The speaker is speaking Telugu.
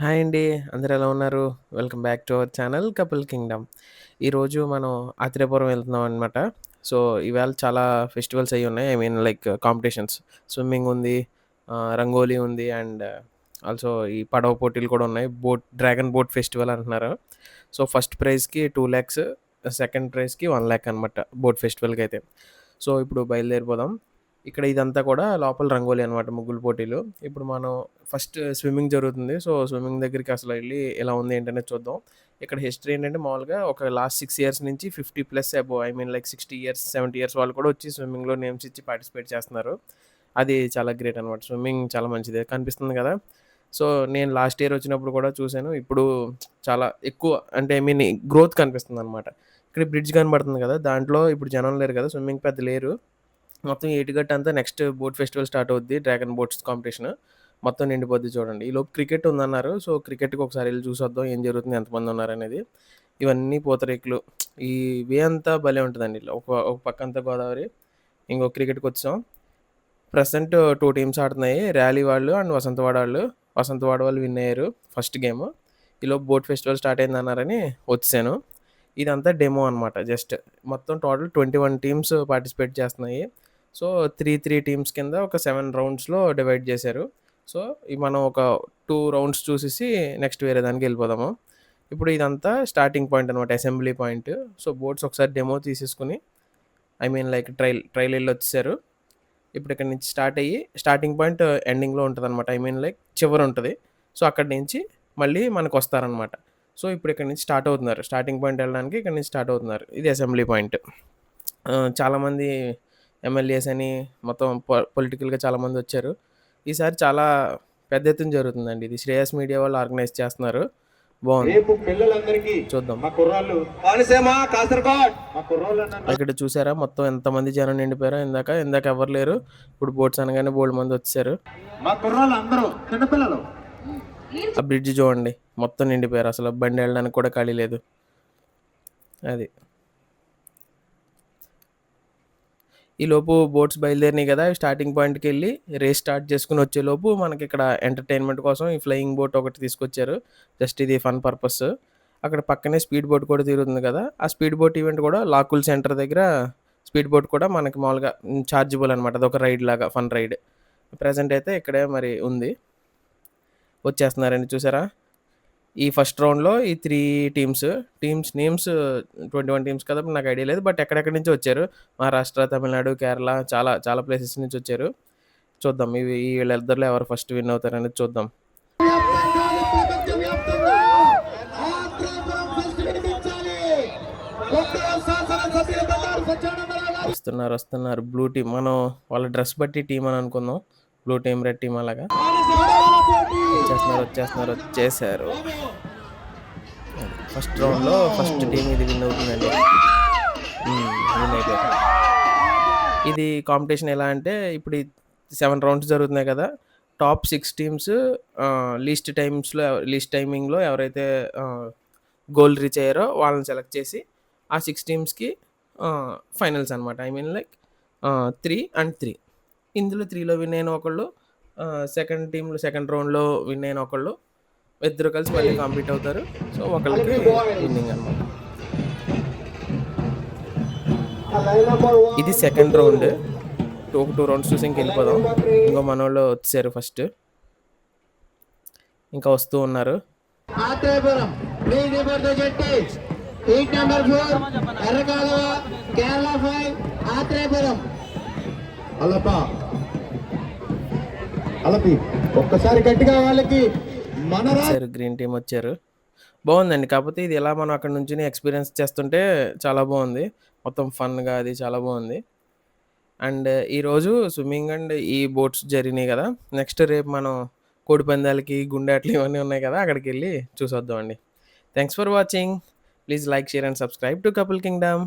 హాయ్ అండి. అందరు ఎలా ఉన్నారు? Welcome back to our channel couple kingdom. ఈరోజు మనం ఆత్రేయపురం వెళ్తున్నాం అనమాట. సో, ఇవాళ చాలా ఫెస్టివల్స్ అయి ఉన్నాయి. I mean like competitions. Swimming ఉంది, రంగోలీ ఉంది అండ్ ఆల్సో ఈ పడవ పోటీలు కూడా ఉన్నాయి. బోట్ డ్రాగన్ బోట్ ఫెస్టివల్ అంటున్నారు. సో, ఫస్ట్ ప్రైజ్‌కి 2,00,000 సెకండ్ ప్రైజ్‌కి 1,00,000 అనమాట బోట్ ఫెస్టివల్కి అయితే సో, ఇప్పుడు బయలుదేరిపోదాం. ఇక్కడ ఇదంతా కూడా లోపల రంగోలి అనమాట ముగ్గులు పోటీలు. ఇప్పుడు మనం ఫస్ట్ స్విమ్మింగ్ జరుగుతుంది. సో, స్విమ్మింగ్ దగ్గరికి అసలు వెళ్ళి ఎలా ఉంది ఏంటనే చూద్దాం. ఇక్కడ హిస్టరీ ఏంటంటే మామూలుగా ఒక లాస్ట్ సిక్స్ ఇయర్స్ నుంచి 50 plus above I mean like 60 years, 70 years వాళ్ళు కూడా వచ్చి స్విమ్మింగ్‌లో నేమ్స్ ఇచ్చి పార్టిసిపేట్ చేస్తున్నారు. అది చాలా గ్రేట్ అనమాట. స్విమ్మింగ్ చాలా మంచిది. కనిపిస్తుంది కదా! సో, నేను లాస్ట్ ఇయర్ వచ్చినప్పుడు కూడా చూశాను ఇప్పుడు చాలా ఎక్కువ అంటే ఐ మీన్ గ్రోత్ కనిపిస్తుంది అనమాట ఇక్కడ బ్రిడ్జ్ కనబడుతుంది కదా! దాంట్లో ఇప్పుడు జనం లేరు కదా! స్విమ్మింగ్ పెద్ద లేరు. మొత్తం ఎయిట్ గట్ అంతా నెక్స్ట్ బోట్ ఫెస్టివల్ స్టార్ట్ అవుద్ది. Dragon boats competition. మొత్తం నిండిపోద్ది చూడండి. ఈలోపు క్రికెట్ ఉందన్నారు. సో, క్రికెట్‌కి ఒకసారి వెళ్ళి చూసొద్దాం. ఏం జరుగుతుంది? ఎంతమంది ఉన్నారనేది. ఇవన్నీ పూతరేకులు. ఈ వే అంతా భలే ఉంటుందండి ఒక ఒక పక్కంతా గోదావరి. ఇంకో క్రికెట్‌కొచ్చేసాం. ప్రెజెంట్ 2 టీమ్స్ ఆడుతున్నాయి. ర్యాలీ వాళ్ళు అండ్ వసంతవాడ వాళ్ళు. వసంతవాడ వాళ్ళు విన్ అయ్యారు ఫస్ట్ గేమ్. ఈలోపు బోట్ ఫెస్టివల్ స్టార్ట్ అయిందన్నారని వచ్చాను ఇదంతా డెమో అనమాట జస్ట్. మొత్తం టోటల్ 21 టీమ్స్ పార్టిసిపేట్ చేస్తున్నాయి. సో, 3, 3 టీమ్స్ కింద ఒక సెవెన్ రౌండ్స్‌లో డివైడ్ చేశారు. సో, మనం ఒక టూ రౌండ్స్ చూసేసి నెక్స్ట్ వేరే దానికి వెళ్ళిపోదాము ఇప్పుడు ఇదంతా స్టార్టింగ్ పాయింట్ అనమాట. Assembly point. సో, బోట్స్ ఒకసారి డెమో తీసేసుకుని I mean like trial trial ఎళ్ళొచ్చేసారు. ఇప్పుడు ఇక్కడ నుంచి స్టార్ట్ అయ్యి స్టార్టింగ్ పాయింట్ ఎండింగ్‌లో ఉంటదనమాట. ఐ మీన్ లైక్ చివరుంటది. సో, అక్కడి నుంచి మళ్ళీ మనకు వస్తారనమాట సో, ఇప్పుడు ఇక్కడ నుంచి స్టార్ట్ అవుతున్నారు. స్టార్టింగ్ పాయింట్ వెళ్ళడానికి ఇక్కడి నుంచి స్టార్ట్ అవుతున్నారు. ఇది అసెంబ్లీ పాయింట్. చాలామంది ఎమ్మెల్యేస్ అని మొత్తం పొలిటికల్‌గా చాలామంది వచ్చారు. ఈసారి చాలా పెద్ద ఎత్తున జరుగుతుందండి. ఇది శ్రేయస్ మీడియా వాళ్ళు ఆర్గనైజ్ చేస్తున్నారు. రేపు పిల్లలందరికీ చూద్దాం. మా కుర్రాళ్ళు కోనసీమ కాసరగోడ్ మా కుర్రోళ్ళని ఇక్కడ చూసారా మొత్తం ఎంతమంది జనం నిండిపోయారో ఇందాక. ఇందాక ఎవరు లేరు. ఇప్పుడు బోట్స్ అనగానే బోలెడుమంది వచ్చేసారు. మా కుర్రోళ్ళు అందరూ చిన్నపిల్లలు ఆ బ్రిడ్జ్ చూడండి. మొత్తం నిండిపోయారు. అసలు బండి ఎళ్ళడానికి కూడా ఖాళీ లేదు. అది. ఈలోపు బోట్స్ బయలుదేరినాయి కదా! స్టార్టింగ్ పాయింట్కి వెళ్ళి రేస్ స్టార్ట్ చేసుకుని వచ్చేలోపు మనకిక్కడ ఎంటర్‌టైన్‌మెంట్ కోసం ఈ ఫ్లయింగ్ బోట్ ఒకటి తీసుకొచ్చారు. జస్ట్ ఇది ఫన్ పర్పస్. అక్కడ పక్కనే స్పీడ్ బోట్ కూడా తిరుగుతుంది కదా! ఆ స్పీడ్ బోట్ ఈవెంట్ కూడా లాకుల్ సెంటర్ దగ్గర స్పీడ్ బోట్ కూడా మనకి మామూలుగా ఛార్జబుల్ చార్జబుల్ అనమాట. అదొక రైడ్ లాగా ఫన్ రైడ్. ప్రజెంట్ అయితే ఇక్కడే మరి ఉంది. వచ్చేస్తున్నారండి చూసారా? ఈ ఫస్ట్ రౌండ్‌లో ఈ three teams. Teams names 21 teams కదా! నాకు ఐడియా లేదు. బట్ ఎక్కడెక్కడి నుంచి వచ్చారు. మహారాష్ట్ర, తమిళనాడు, కేరళ చాలా చాలా ప్లేసెస్ నుంచి వచ్చారు. చూద్దాం ఇవి వీళ్ళిద్దరిలో ఎవరు ఫస్ట్ విన్ అవుతారనేది చూద్దాం. వస్తున్నారు, వస్తున్నారు. బ్లూ టీమ్ మనం వాళ్ళ డ్రెస్ బట్టి టీం అని అనుకుందాం. బ్లూ టీమ్, రెడ్ టీమ్ అలాగా. వచ్చేస్తున్నారు, వచ్చేస్తున్నారు, వచ్చేసారు. ఫస్ట్ రౌండ్‌లో ఫస్ట్ టీం ఇది విన్ అవుతుందండి. విన్ అయిపోయారు. ఇది కాంపిటీషన్ ఎలా అంటే ఇప్పుడు సెవెన్ రౌండ్స్ జరుగుతున్నాయి కదా! టాప్ సిక్స్ టీమ్స్ లీస్ట్ టైమ్స్‌లో లీస్ట్ టైమింగ్‌లో ఎవరైతే గోల్ రీచ్ అయ్యారో వాళ్ళని సెలెక్ట్ చేసి ఆ సిక్స్ టీమ్స్‌కి ఫైనల్స్ అనమాట. I mean like three and three ఇందులో త్రీలో విన్ అయిన ఒకళ్ళు సెకండ్ టీంలో సెకండ్ రౌండ్‌లో విన్ అయిన ఒకళ్ళు ఇద్దరు కలిసి మళ్ళీ కాంపీట్ అవుతారు. సో, ఒకళ్ళకి విన్నింగ్ అనమాట. ఇది second round. Two two rounds చూసి ఇంకెళ్ళిపోదాం. ఇంకో మనోళ్ళు వచ్చేసారు ఫస్ట్. ఇంకా వస్తూ ఉన్నారు. ఆత్రేయపురం ఎర్రకాలువ కేరళ ఫైవ్ ఆత్రేయపురం అలప అలపి ఒక్కసారి గట్టిగా వాళ్ళకి మన గ్రీన్ టీమ్ వచ్చారు. బాగుందండి కాకపోతే ఇది ఎలా మనం అక్కడ నుంచి ఎక్స్‌పీరియన్స్ చేస్తుంటే చాలా బాగుంది మొత్తం ఫన్‌గా అది చాలా బాగుంది అండ్ ఈరోజు స్విమ్మింగ్ అండ్ ఈ బోట్స్ జరిగినాయి కదా! నెక్స్ట్ రేపు మనం కోడిపందాలకి, గుండెట్లు ఇవన్నీ ఉన్నాయి కదా! అక్కడికి వెళ్ళి చూసొద్దామండి. Thanks for watching. Please like, share and subscribe to couple kingdom.